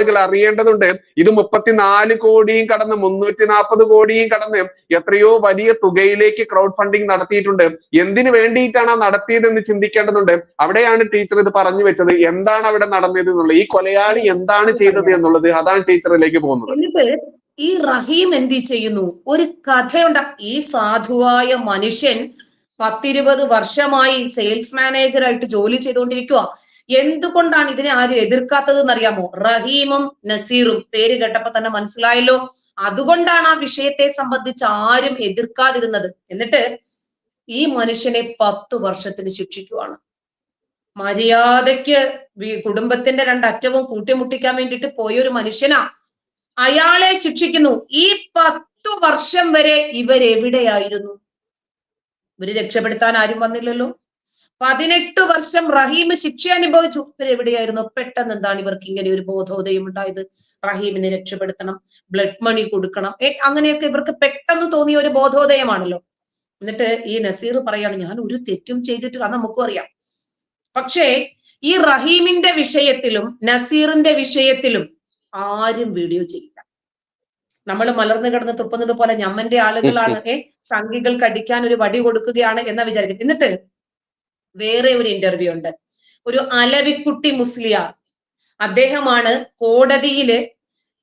ആളുകൾ അറിയേണ്ടതുണ്ട്. ഇത് മുപ്പത്തിനാല് കോടിയും കടന്ന് മുന്നൂറ്റി നാൽപ്പത് കോടിയും കടന്ന് എത്രയോ വലിയ തുകയിലേക്ക് ക്രൗഡ് ഫണ്ടിങ് നടത്തിയിട്ടുണ്ട്. എന്തിനു വേണ്ടിയിട്ടാണ് ആ നടത്തിയതെന്ന് ചിന്തിക്കേണ്ടതുണ്ട്. അവിടെയാണ് ടീച്ചർ ഇത് പറഞ്ഞു വെച്ചത്. എന്താണ് അവിടെ നടന്നത് എന്നുള്ളത്. ഈ കൊലയാളി എന്താണ് ചെയ്തത് എന്നുള്ളത് അതാണ് ടീച്ചറിലേക്ക് പോകുന്നത്. ഈ റഹീം എന്ത് ചെയ്യുന്നു? ഒരു കഥയുണ്ട. ഈ സാധുവായ മനുഷ്യൻ പത്തിരുപത് വർഷമായി സെയിൽസ് മാനേജറായിട്ട് ജോലി ചെയ്തുകൊണ്ടിരിക്കുക എന്തുകൊണ്ടാണ് ഇതിനെ ആരും എതിർക്കാത്തത് എന്നറിയാമോ റഹീമും നസീറും. പേര് കേട്ടപ്പോ തന്നെ മനസ്സിലായല്ലോ. അതുകൊണ്ടാണ് ആ വിഷയത്തെ സംബന്ധിച്ച് ആരും എതിർക്കാതിരുന്നത്. എന്നിട്ട് ഈ മനുഷ്യനെ പത്തു വർഷത്തിന് ശിക്ഷിക്കുവാണ്. മര്യാദയ്ക്ക് കുടുംബത്തിന്റെ രണ്ടറ്റവും കൂട്ടിമുട്ടിക്കാൻ വേണ്ടിയിട്ട് പോയ ഒരു മനുഷ്യനാ. അയാളെ ശിക്ഷിക്കുന്നു. ഈ പത്തു വർഷം വരെ ഇവരെവിടെയായിരുന്നു? ഇവർ രക്ഷപ്പെടുത്താൻ ആരും വന്നില്ലല്ലോ. പതിനെട്ട് വർഷം റഹീം ശിക്ഷ അനുഭവിച്ചു. ഇവരെവിടെയായിരുന്നു? പെട്ടെന്ന് എന്താണ് ഇവർക്ക് ഇങ്ങനെ ഒരു ബോധോദയം ഉണ്ടായത്? റഹീമിനെ രക്ഷപ്പെടുത്തണം ബ്ലഡ് മണി കൊടുക്കണം. ഏ അങ്ങനെയൊക്കെ ഇവർക്ക് പെട്ടെന്ന് തോന്നിയ ഒരു ബോധോദയമാണല്ലോ. എന്നിട്ട് ഈ നസീർ പറയാണ് ഞാൻ ഒരു തെറ്റും ചെയ്തിട്ടില്ല അത് നമുക്കും അറിയാം. പക്ഷേ ഈ റഹീമിന്റെ വിഷയത്തിലും നസീറിന്റെ വിഷയത്തിലും ആരും വീഡിയോ ചെയ്യില്ല. നമ്മൾ മലർന്നു കിടന്ന് തുപ്പുന്നത് പോലെ ഞമ്മന്റെ ആളുകളാണ്. ഏ സംഘികൾക്ക് കടിക്കാൻ ഒരു വടി കൊടുക്കുകയാണ് എന്ന വിചാരിക്കുന്നത്. എന്നിട്ട് വേറെ ഒരു ഇന്റർവ്യൂ ഉണ്ട്. ഒരു അലവിക്കുട്ടി മുസ്ലിയാർ. അദ്ദേഹമാണ് കോടതിയിൽ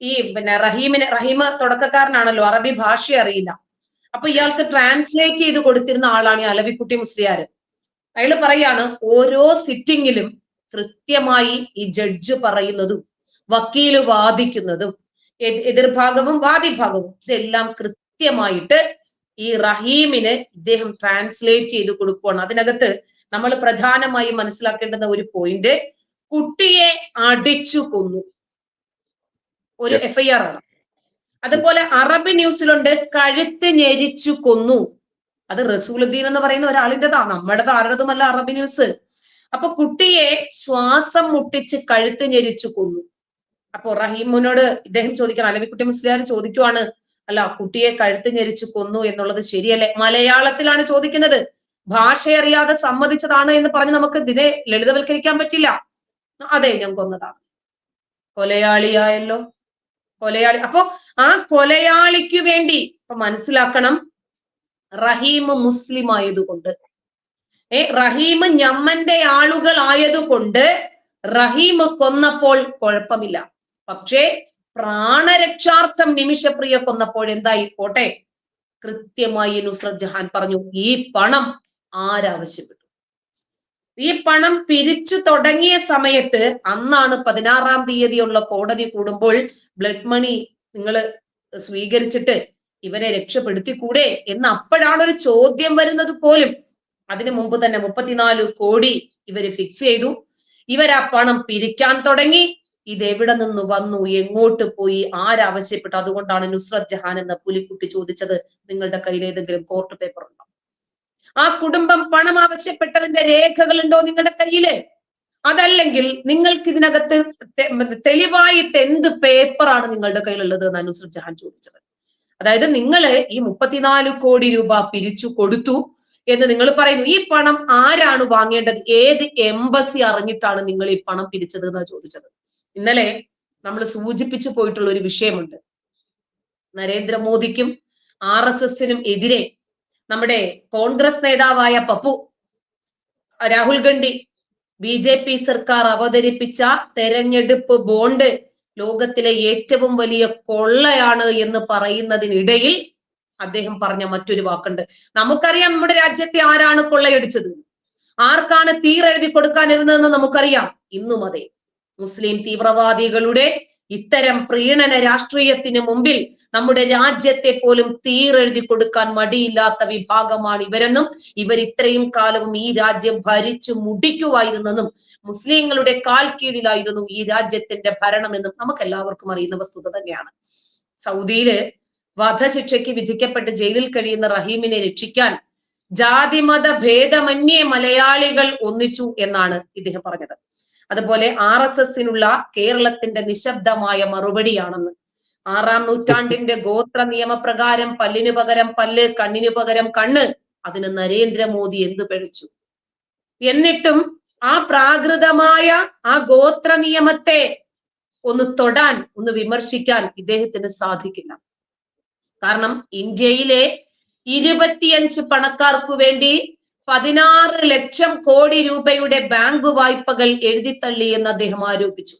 ഈ പിന്നെ റഹീമിന് റഹീമ തുടക്കക്കാരനാണല്ലോ അറബി ഭാഷ അറിയില്ല. അപ്പൊ ഇയാൾക്ക് ട്രാൻസ്ലേറ്റ് ചെയ്ത് കൊടുത്തിരുന്ന ആളാണ് ഈ അലവിക്കുട്ടി മുസ്ലിയാർ. അയാൾ പറയാണ് ഓരോ സിറ്റിങ്ങിലും കൃത്യമായി ഈ ജഡ്ജ് പറയുന്നതും വക്കീൽ വാദിക്കുന്നതും എതിർഭാഗവും വാദിഭാഗവും ഇതെല്ലാം കൃത്യമായിട്ട് ഈ റഹീമിന് ഇദ്ദേഹം ട്രാൻസ്ലേറ്റ് ചെയ്ത് കൊടുക്കുകയാണ് അതിനകത്ത് നമ്മൾ പ്രധാനമായും മനസ്സിലാക്കേണ്ടുന്ന ഒരു പോയിന്റ് കുട്ടിയെ അടിച്ചു കൊന്നു. ഒരു എഫ്ഐആർ ആണ്. അതുപോലെ അറബ് ന്യൂസിലുണ്ട് കഴുത്ത് ഞെരിച്ചു കൊന്നു. അത് റസൂലുദ്ദീൻ എന്ന് പറയുന്ന ഒരാളിന്റെതാ നമ്മുടേത് ആരുടേതുമല്ല അറബ് ന്യൂസ്. അപ്പൊ കുട്ടിയെ ശ്വാസം മുട്ടിച്ച് കഴുത്ത് ഞെരിച്ചു കൊന്നു. അപ്പൊ റഹീമിനോട് ഇദ്ദേഹം ചോദിക്കണം അലവിക്കുട്ടി മുസ്ലിയാർ ചോദിക്കുവാണ് അല്ല കുട്ടിയെ കഴുത്ത് ഞെരിച്ചു കൊന്നു എന്നുള്ളത് ശരിയല്ലേ? മലയാളത്തിലാണ് ചോദിക്കുന്നത്. ഭാഷ അറിയാതെ സമ്മതിച്ചതാണ് എന്ന് പറഞ്ഞ് നമുക്ക് ഇതിനെ ലളിതവൽക്കരിക്കാൻ പറ്റില്ല. അതെ ഞാൻ കൊന്നതാണ്. കൊലയാളിയായല്ലോ. കൊലയാളി. അപ്പോ ആ കൊലയാളിക്ക് വേണ്ടി ഇപ്പൊ മനസ്സിലാക്കണം. റഹീം മുസ്ലിം ആയതുകൊണ്ട് ഏ റഹീം ഞമ്മന്റെ ആളുകൾ ആയതുകൊണ്ട് റഹീം കൊന്നപ്പോൾ കുഴപ്പമില്ല. പക്ഷേ പ്രാണരക്ഷാർത്ഥം നിമിഷപ്രിയ കൊന്നപ്പോൾ എന്തായി പോട്ടെ കൃത്യമായി നുസ്രത് ജഹാൻ പറഞ്ഞു ഈ പണം ആരാവശ്യപ്പെട്ടു? ഈ പണം പിരിച്ചു തുടങ്ങിയ സമയത്ത് അന്നാണ് പതിനാറാം തീയതിയുള്ള കോടതി കൂടുമ്പോൾ ബ്ലഡ് മണി നിങ്ങൾ സ്വീകരിച്ചിട്ട് ഇവരെ രക്ഷപ്പെടുത്തിക്കൂടെ എന്ന് അപ്പോഴാണ് ഒരു ചോദ്യം വരുന്നത് പോലും. അതിനു മുമ്പ് തന്നെ മുപ്പത്തിനാല് കോടി ഇവർ ഫിക്സ് ചെയ്തു. ഇവർ ആ പണം പിരിക്കാൻ തുടങ്ങി. ഇത് എവിടെ നിന്ന് വന്നു? എങ്ങോട്ട് പോയി? ആരാവശ്യപ്പെട്ടു അതുകൊണ്ടാണ് നുസ്രത് ജഹാൻ എന്ന പുലിക്കുട്ടി ചോദിച്ചത്. നിങ്ങളുടെ കയ്യിൽ ഏതെങ്കിലും കോർട്ട് പേപ്പർ ഉണ്ടോ? ആ കുടുംബം പണം ആവശ്യപ്പെട്ടതിന്റെ രേഖകളുണ്ടോ നിങ്ങളുടെ കയ്യിൽ അതല്ലെങ്കിൽ നിങ്ങൾക്ക് ഇതിനകത്ത് തെളിവായിട്ട് എന്ത് പേപ്പറാണ് നിങ്ങളുടെ കയ്യിലുള്ളത് എന്ന് നുസ്രത് ജഹാൻ ചോദിച്ചത്. അതായത് നിങ്ങൾ ഈ മുപ്പത്തിനാല് കോടി രൂപ പിരിച്ചു കൊടുത്തു എന്ന് നിങ്ങൾ പറയുന്നു. ഈ പണം ആരാണ് വാങ്ങേണ്ടത്? ഏത് എംബസി അറിഞ്ഞിട്ടാണ് നിങ്ങൾ ഈ പണം പിരിച്ചത് എന്നാണ് ചോദിച്ചത്. ഇന്നലെ നമ്മൾ സൂചിപ്പിച്ചു പോയിട്ടുള്ള ഒരു വിഷയമുണ്ട്. നരേന്ദ്രമോദിക്കും ആർ എസ് എസിനും എതിരെ നമ്മുടെ കോൺഗ്രസ് നേതാവായ Pappu Rahul Gandhi B J P സർക്കാർ അവതരിപ്പിച്ച തെരഞ്ഞെടുപ്പ് ബോണ്ട് ലോകത്തിലെ ഏറ്റവും വലിയ കൊള്ളയാണ് എന്ന് പറയുന്നതിനിടയിൽ അദ്ദേഹം പറഞ്ഞ മറ്റൊരു വാക്കുണ്ട്. നമുക്കറിയാം നമ്മുടെ രാജ്യത്തെ ആരാണ് കൊള്ളയടിച്ചത്. ആർക്കാണ് തീരെഴുതി കൊടുക്കാനിരുന്നതെന്ന് നമുക്കറിയാം. ഇന്നും അതെ. മുസ്ലിം തീവ്രവാദികളുടെ ഇത്തരം പ്രീണന രാഷ്ട്രീയത്തിന് മുമ്പിൽ നമ്മുടെ രാജ്യത്തെ പോലും തീരെഴുതി കൊടുക്കാൻ മടിയില്ലാത്ത വിഭാഗമാണ് ഇവരെന്നും ഇവർ ഇത്രയും കാലവും ഈ രാജ്യം ഭരിച്ചു മുടിക്കുമായിരുന്നെന്നും മുസ്ലിങ്ങളുടെ കാൽ കീഴിലായിരുന്നു ഈ രാജ്യത്തിന്റെ ഭരണമെന്നും നമുക്ക് എല്ലാവർക്കും അറിയുന്ന വസ്തുത തന്നെയാണ്. സൗദിയിൽ വധശിക്ഷയ്ക്ക് വിധിക്കപ്പെട്ട് ജയിലിൽ കഴിയുന്ന റഹീമിനെ രക്ഷിക്കാൻ ജാതിമത ഭേദമന്യേ മലയാളികൾ ഒന്നിച്ചു എന്നാണ് ഇദ്ദേഹം പറഞ്ഞത്. അതുപോലെ ആർ എസ് എസിനുള്ള കേരളത്തിന്റെ നിശബ്ദമായ മറുപടിയാണെന്ന്. ആറാം നൂറ്റാണ്ടിന്റെ ഗോത്ര നിയമപ്രകാരം പല്ലിനു പകരം പല്ല് കണ്ണിനു പകരം കണ്ണ്. അതിന് നരേന്ദ്രമോദി എന്ത് പഴിച്ചു? എന്നിട്ടും ആ പ്രാകൃതമായ ആ ഗോത്ര നിയമത്തെ ഒന്ന് തൊടാൻ ഒന്ന് വിമർശിക്കാൻ ഇദ്ദേഹത്തിന് സാധിക്കില്ല. കാരണം ഇന്ത്യയിലെ ഇരുപത്തിയഞ്ച് പണക്കാർക്കു വേണ്ടി പതിനാറ് ലക്ഷം കോടി രൂപയുടെ ബാങ്ക് വായ്പകൾ എഴുതിത്തള്ളി എന്ന് അദ്ദേഹം ആരോപിച്ചു.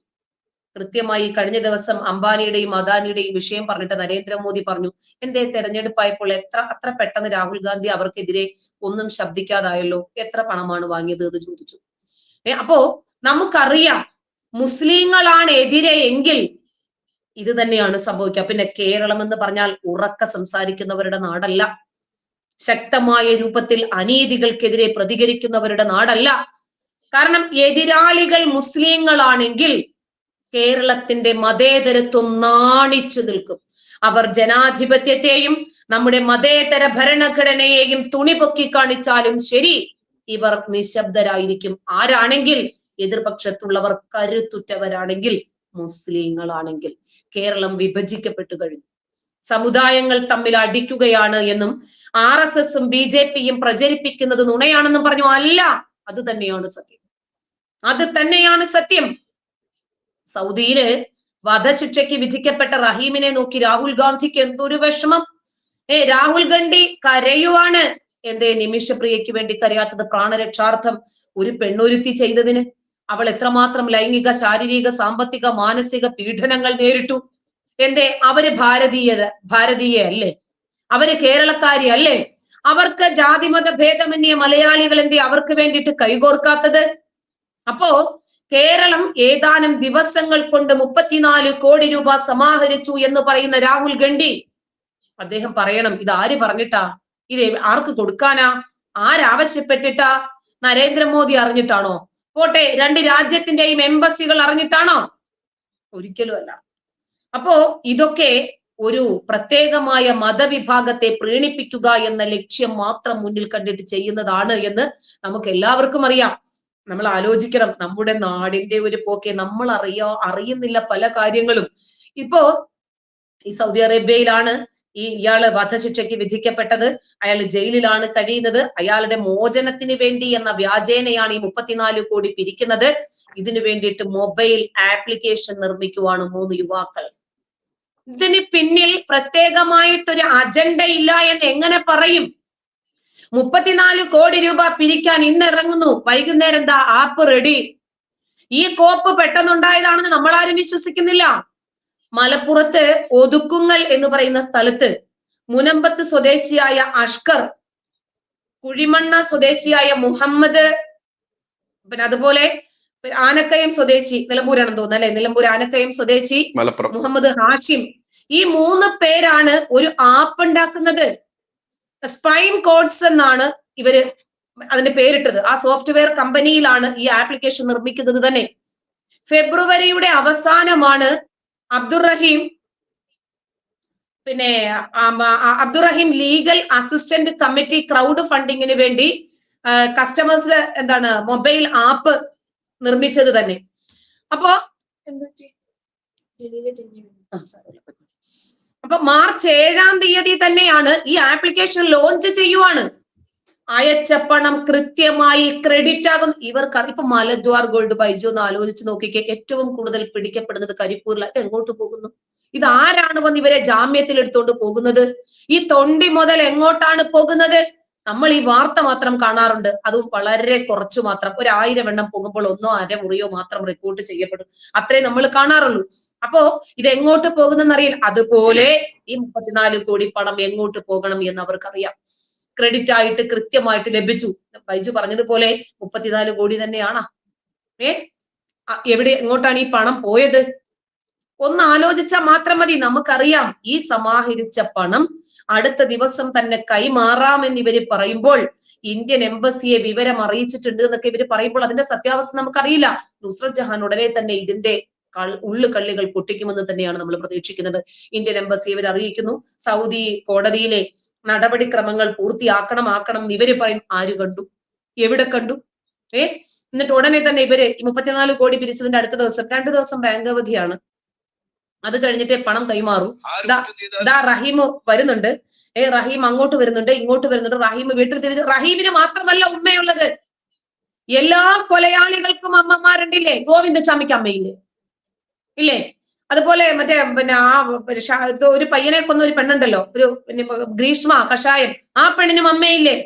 കൃത്യമായി കഴിഞ്ഞ ദിവസം അംബാനിയുടെയും അദാനിയുടെയും വിഷയം പറഞ്ഞിട്ട് നരേന്ദ്രമോദി പറഞ്ഞു എന്തേ തെരഞ്ഞെടുപ്പായപ്പോൾ എത്ര അത്ര പെട്ടെന്ന് രാഹുൽ ഗാന്ധി അവർക്കെതിരെ ഒന്നും ശബ്ദിക്കാതായല്ലോ? എത്ര പണമാണ് വാങ്ങിയത്? എന്ന് ചോദിച്ചു. അപ്പോ നമുക്കറിയാം മുസ്ലിങ്ങളാണ് എതിരെ എങ്കിൽ ഇത് തന്നെയാണ് സംഭവിക്കുക. പിന്നെ കേരളം എന്ന് പറഞ്ഞാൽ ഉറക്ക സംസാരിക്കുന്നവരുടെ നാടല്ല. ശക്തമായ രൂപത്തിൽ അനീതികൾക്കെതിരെ പ്രതികരിക്കുന്നവരുടെ നാടല്ല. കാരണം എതിരാളികൾ മുസ്ലിങ്ങളാണെങ്കിൽ കേരളത്തിന്റെ മതേതരത്വം നാണിച്ചു നിൽക്കും. അവർ ജനാധിപത്യത്തെയും നമ്മുടെ മതേതര ഭരണഘടനയെയും തുണിപൊക്കി കാണിച്ചാലും ശരി ഇവർ നിശബ്ദരായിരിക്കും. ആരാണെങ്കിൽ? എതിർപക്ഷത്തുള്ളവർ കരുത്തുറ്റവരാണെങ്കിൽ മുസ്ലിങ്ങളാണെങ്കിൽ. കേരളം വിഭജിക്കപ്പെട്ടു കഴിഞ്ഞു. സമുദായങ്ങൾ തമ്മിൽ അടിക്കുകയാണ് എന്നും ആർ എസ് എസും ബി ജെ പിയും പ്രചരിപ്പിക്കുന്നത് നുണയാണെന്നും പറഞ്ഞു. അല്ല അത് തന്നെയാണ് സത്യം. അത് തന്നെയാണ് സത്യം. സൗദിയിൽ വധശിക്ഷയ്ക്ക് വിധിക്കപ്പെട്ട റഹീമിനെ നോക്കി രാഹുൽ ഗാന്ധിക്ക് എന്തൊരു വിഷമം. ഏ രാഹുൽ ഗാന്ധി കരയുവാണ്. എന്തേ നിമിഷപ്രിയയ്ക്ക് വേണ്ടി കരയാത്തത് പ്രാണരക്ഷാർത്ഥം ഒരു പെണ്ണൊരുത്തി ചെയ്തതിന്? അവൾ എത്രമാത്രം ലൈംഗിക ശാരീരിക സാമ്പത്തിക മാനസിക പീഡനങ്ങൾ നേരിട്ടു? എന്തേ അവർ ഭാരതീയ ഭാരതീയ അല്ലേ അവർ കേരളക്കാരി അല്ലേ അവർക്ക് ജാതിമത ഭേദമന്യ മലയാളികൾ എന്തേ അവർക്ക് വേണ്ടിയിട്ട് കൈകോർക്കാത്തത്? അപ്പോ കേരളം ഏതാനും ദിവസങ്ങൾ കൊണ്ട് മുപ്പത്തിനാല് കോടി രൂപ സമാഹരിച്ചു എന്ന് പറയുന്ന രാഹുൽ ഗണ്ഡി. അദ്ദേഹം പറയണം ഇത് ആര് പറഞ്ഞിട്ടാ? ഇത് ആർക്ക് കൊടുക്കാനാ? ആരാവശ്യപ്പെട്ടിട്ടാ നരേന്ദ്രമോദി അറിഞ്ഞിട്ടാണോ? പോട്ടെ രണ്ട് രാജ്യത്തിന്റെയും എംബസികൾ അറിഞ്ഞിട്ടാണോ? ഒരിക്കലും അല്ല അപ്പോ ഇതൊക്കെ ഒരു പ്രത്യേകമായ മതവിഭാഗത്തെ പ്രീണിപ്പിക്കുക എന്ന ലക്ഷ്യം മാത്രം മുന്നിൽ കണ്ടിട്ട് ചെയ്യുന്നതാണ് എന്ന് നമുക്ക് എല്ലാവർക്കും അറിയാം. നമ്മൾ ആലോചിക്കണം. നമ്മുടെ നാടിന്റെ ഒരു പോക്കെ നമ്മൾ അറിയോ അറിയുന്നില്ല പല കാര്യങ്ങളും. ഇപ്പോ ഈ സൗദി അറേബ്യയിലാണ് ഈ ഇയാൾ വധശിക്ഷയ്ക്ക് വിധിക്കപ്പെട്ടത്. അയാൾ ജയിലിലാണ് കഴിയുന്നത്. അയാളുടെ മോചനത്തിന് വേണ്ടി എന്ന വ്യാജേനയാണ് ഈ മുപ്പത്തിനാല് കോടി പിരിക്കുന്നത്. ഇതിനു വേണ്ടിയിട്ട് മൊബൈൽ ആപ്ലിക്കേഷൻ നിർമ്മിക്കുവാണ് മൂന്ന് യുവാക്കൾ. ഇതിന് പിന്നിൽ പ്രത്യേകമായിട്ടൊരു അജണ്ട ഇല്ല എന്ന് എങ്ങനെ പറയും? മുപ്പത്തിനാല് കോടി രൂപ പിരിക്കാൻ ഇന്ന് ഇറങ്ങുന്നു വൈകുന്നേരം എന്താ ആപ്പ് റെഡി ഈ കോപ്പ് പെട്ടെന്നുണ്ടായതാണെന്ന് നമ്മൾ ആരും വിശ്വസിക്കുന്നില്ല. മലപ്പുറത്ത് ഒതുക്കുങ്ങൽ എന്ന് പറയുന്ന സ്ഥലത്ത് മുനമ്പത്ത് സ്വദേശിയായ അഷ്കർ കുഴിമണ്ണ സ്വദേശിയായ മുഹമ്മദ് പിന്നെ അതുപോലെ ആനക്കയം സ്വദേശി നിലമ്പൂരാണെന്ന് തോന്നുന്നു അല്ലെ? നിലമ്പൂർ ആനക്കയം സ്വദേശി മുഹമ്മദ് ഹാഷിം. ഈ മൂന്ന് പേരാണ് ഒരു ആപ്പ് ഉണ്ടാക്കുന്നത്. സ്പൈൻ കോഡ്സ് എന്നാണ് ഇവർ അതിന്റെ പേരിട്ടത്. ആ സോഫ്റ്റ്വെയർ കമ്പനിയിലാണ് ഈ ആപ്ലിക്കേഷൻ നിർമ്മിക്കുന്നത് തന്നെ. ഫെബ്രുവരിയുടെ അവസാനമാണ് അബ്ദുറഹീം. പിന്നെ Abdurahim legal assistant committee crowd ഫണ്ടിങ്ങിന് വേണ്ടി കസ്റ്റമേഴ്സ് എന്താണ് മൊബൈൽ ആപ്പ് നിർമ്മിച്ചത് തന്നെ. അപ്പോ. അപ്പൊ മാർച്ച് ഏഴാം തീയതി തന്നെയാണ് ഈ ആപ്ലിക്കേഷൻ ലോഞ്ച് ചെയ്യുവാണ്. അയച്ച പണം കൃത്യമായി ക്രെഡിറ്റ് ആകും. ഇവർക്ക് ഇപ്പൊ മലദ്വാർ ഗോൾഡ് ബൈജു എന്ന് ആലോചിച്ച് നോക്കിക്കേ. ഏറ്റവും കൂടുതൽ പിടിക്കപ്പെടുന്നത് കരിപ്പൂരിൽ അത് എങ്ങോട്ട് പോകുന്നു? ഇത് ആരാണ് വന്ന് ഇവരെ ജാമ്യത്തിൽ എടുത്തുകൊണ്ട് പോകുന്നത്? ഈ തൊണ്ടി മുതൽ എങ്ങോട്ടാണ് പോകുന്നത്? നമ്മൾ ഈ വാർത്ത മാത്രം കാണാറുണ്ട്. അതും വളരെ കുറച്ചു മാത്രം. ഒരു ആയിരം എണ്ണം പോകുമ്പോൾ ഒന്നോ അര മുറിയോ മാത്രം റിപ്പോർട്ട് ചെയ്യപ്പെടും. അത്രേ നമ്മൾ കാണാറുള്ളൂ. അപ്പോ ഇത് എങ്ങോട്ട് പോകുന്നെന്ന് അറിയില്ല അതുപോലെ ഈ മുപ്പത്തിനാല് കോടി പണം എങ്ങോട്ട് പോകണം എന്ന് അവർക്കറിയാം ക്രെഡിറ്റ് ആയിട്ട് കൃത്യമായിട്ട് ലഭിച്ചു. ബൈജു പറഞ്ഞതുപോലെ മുപ്പത്തിനാല് കോടി തന്നെയാണ്. ഏ? എവിടെ എങ്ങോട്ടാണ് ഈ പണം പോയത്? ഒന്ന് ആലോചിച്ചാൽ മാത്രം മതി. നമുക്കറിയാം ഈ സമാഹരിച്ച പണം അടുത്ത ദിവസം തന്നെ കൈമാറാമെന്ന് ഇവർ പറയുമ്പോൾ ഇന്ത്യൻ എംബസിയെ വിവരം അറിയിച്ചിട്ടുണ്ട് എന്നൊക്കെ ഇവർ പറയുമ്പോൾ അതിന്റെ സത്യാവസ്ഥ നമുക്കറിയില്ല. നുസ്രത് ജഹാൻ ഉടനെ തന്നെ ഇതിന്റെ ഉള്ളു കള്ളികൾ പൊട്ടിക്കുമെന്ന് തന്നെയാണ് നമ്മൾ പ്രതീക്ഷിക്കുന്നത്. ഇന്ത്യൻ എംബസി ഇവർ അറിയിക്കുന്നു. സൗദി കോടതിയിലെ നടപടിക്രമങ്ങൾ പൂർത്തിയാക്കണം ആക്കണം എന്ന് ഇവർ പറയും. ആര് കണ്ടു? എവിടെ കണ്ടു? ഏ? എന്നിട്ട് ഉടനെ തന്നെ ഇവർ മുപ്പത്തിനാല് കോടി പിരിച്ചതിന്റെ അടുത്ത ദിവസം രണ്ടു ദിവസം ബാങ്ക് അവധിയാണ്. അത് കഴിഞ്ഞിട്ടേ പണം കൈമാറും. ദാ റഹീം വരുന്നുണ്ട്. ഏ റഹീം അങ്ങോട്ട് വരുന്നുണ്ട് ഇങ്ങോട്ട് വരുന്നുണ്ട്. റഹീം വീട്ടിൽ തിരിച്ച് റഹീമിന് മാത്രമല്ല ഉമ്മയുള്ളത്. എല്ലാ കൊലയാളികൾക്കും അമ്മമാരുണ്ടില്ലേ? ഗോവിന്ദസ്വാമിക്ക് അമ്മയില്ലേ? ഇല്ലേ? അതുപോലെ മറ്റേ പിന്നെ ആ ഒരു പയ്യനെ കൊന്ന ഒരു പെണ്ണുണ്ടല്ലോ. ഒരു പിന്നെ ഗ്രീഷ്മ കഷായം. ആ പെണ്ണിനും അമ്മയില്ലേ?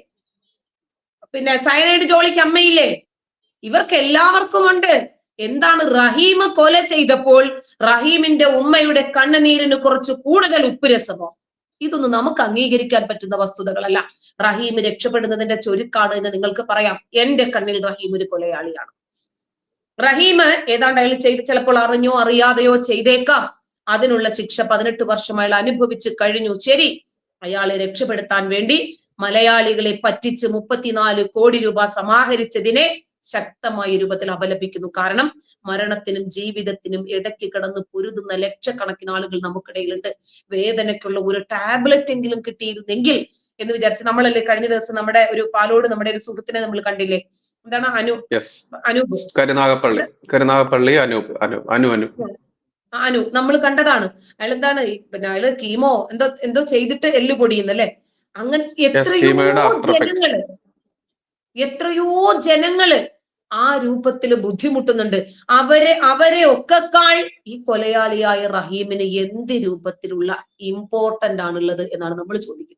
പിന്നെ സയനൈഡ് ജോളിക്ക് അമ്മയില്ലേ? ഇവർക്ക് എല്ലാവർക്കും ഉണ്ട്. എന്താണ് റഹീം കൊല ചെയ്തപ്പോൾ റഹീമിന്റെ ഉമ്മയുടെ കണ്ണുനീരിന് കുറച്ച് കൂടുതൽ ഉപ്പുരസമോ? ഇതൊന്നും നമുക്ക് അംഗീകരിക്കാൻ പറ്റുന്ന വസ്തുതകളല്ല. റഹീം രക്ഷപ്പെടുന്നതിന്റെ ചൊരുക്കാണ് എന്ന് നിങ്ങൾക്ക് പറയാം. എന്റെ കണ്ണിൽ റഹീം ഒരു കൊലയാളിയാണ്. റഹീം ഏതാണ്ട് അയാൾ ചെയ്ത് ചിലപ്പോൾ അറിഞ്ഞോ അറിയാതെയോ ചെയ്തേക്കാം. അതിനുള്ള ശിക്ഷ പതിനെട്ട് വർഷം അയാൾ അനുഭവിച്ചു കഴിഞ്ഞു. ശരി അയാളെ രക്ഷപ്പെടുത്താൻ വേണ്ടി മലയാളികളെ പറ്റിച്ച് മുപ്പത്തിനാല് കോടി രൂപ സമാഹരിച്ചതിനെ ശക്തമായ രൂപത്തിൽ അപലപിക്കുന്നു കാരണം മരണത്തിനും ജീവിതത്തിനും ഇടയ്ക്ക് കിടന്ന് പൊരുതുന്ന ലക്ഷക്കണക്കിന് ആളുകൾ നമുക്കിടയിലുണ്ട്. വേദനയ്ക്കുള്ള ഒരു ടാബ്ലറ്റ് എങ്കിലും കിട്ടിയിരുന്നെങ്കിൽ എന്ന് വിചാരിച്ച് നമ്മളല്ലേ കഴിഞ്ഞ ദിവസം നമ്മുടെ ഒരു പാലോട് നമ്മുടെ ഒരു സുഹൃത്തിനെ നമ്മൾ കണ്ടില്ലേ? എന്താണ് അനു അനൂപ് കരുനാഗപ്പള്ളി. കരുനാഗപ്പള്ളി അനൂപ് അനു അനു അനു. അനു. നമ്മൾ കണ്ടതാണ്. അയാൾ എന്താണ് പിന്നെ അയാൾ കീമോ എന്തോ എന്തോ ചെയ്തിട്ട് എല്ല് പൊടിയുന്നല്ലേ? അങ്ങനെ എത്രയോ ജനങ്ങൾ എത്രയോ ജനങ്ങൾ ആ രൂപത്തിൽ ബുദ്ധിമുട്ടുന്നുണ്ട്. അവരെ അവരെ ഒക്കെക്കാൾ ഈ കൊലയാളിയായ റഹീമിന് എന്ത് രൂപത്തിലുള്ള ഇമ്പോർട്ടന്റ് ആണുള്ളത് എന്നാണ് നമ്മൾ ചോദിക്കുന്നത്.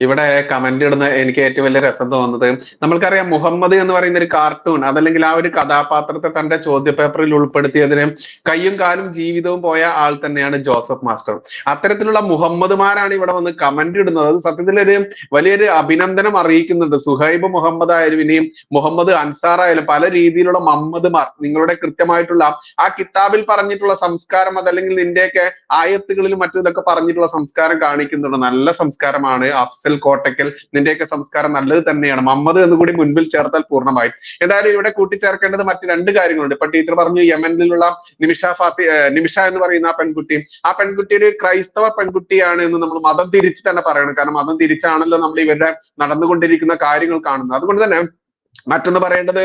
ഇവിടെ കമന്റ് ഇടുന്ന എനിക്ക് ഏറ്റവും വലിയ രസം തോന്നുന്നത് നമ്മൾക്കറിയാം മുഹമ്മദ് എന്ന് പറയുന്ന ഒരു കാർട്ടൂൺ അതല്ലെങ്കിൽ ആ ഒരു കഥാപാത്രത്തെ തന്റെ ചോദ്യപേപ്പറിൽ ഉൾപ്പെടുത്തിയതിന് കയ്യും കാലും ജീവിതവും പോയ ആൾ തന്നെയാണ് ജോസഫ് മാസ്റ്റർ. അത്തരത്തിലുള്ള മുഹമ്മദ്മാരാണ് ഇവിടെ വന്ന് കമന്റ് ഇടുന്നത്. അത് സത്യത്തിൽ ഒരു വലിയൊരു അഭിനന്ദനം അറിയിക്കുന്നുണ്ട്. സുഹൈബ് മുഹമ്മദ് ആയാലും ഇനിയും മുഹമ്മദ് അൻസാർ ആയാലും പല രീതിയിലുള്ള മമ്മദ്മാർ നിങ്ങളുടെ കൃത്യമായിട്ടുള്ള ആ കിതാബിൽ പറഞ്ഞിട്ടുള്ള സംസ്കാരം അതല്ലെങ്കിൽ നിന്റെയൊക്കെ ആയത്തുകളിലും മറ്റും ഇതൊക്കെ പറഞ്ഞിട്ടുള്ള സംസ്കാരം കാണിക്കുന്നുണ്ട്. നല്ല സംസ്കാരമാണ്. അഫ്സൽ കോട്ടക്കൽ. നിന്റെയൊക്കെ സംസ്കാരം നല്ലത് തന്നെയാണ്. മമ്മദ് എന്ന് കൂടി മുൻപിൽ ചേർത്താൽ പൂർണമായി. ഏതായാലും ഇവിടെ കൂട്ടിച്ചേർക്കേണ്ടത് മറ്റു രണ്ട് കാര്യങ്ങളുണ്ട്. ഇപ്പൊ ടീച്ചർ പറഞ്ഞു യമനിലുള്ള നിമിഷ ഫാത്തി നിമിഷ എന്ന് പറയുന്ന ആ പെൺകുട്ടി. ആ പെൺകുട്ടി ഒരു ക്രൈസ്തവ പെൺകുട്ടിയാണ് എന്ന് നമ്മൾ മതം തിരിച്ച് തന്നെ പറയണം. കാരണം മതം തിരിച്ചാണല്ലോ നമ്മൾ ഇവരുടെ നടന്നുകൊണ്ടിരിക്കുന്ന കാര്യങ്ങൾ കാണുന്നത്. അതുകൊണ്ട് തന്നെ മറ്റൊന്ന് പറയേണ്ടത്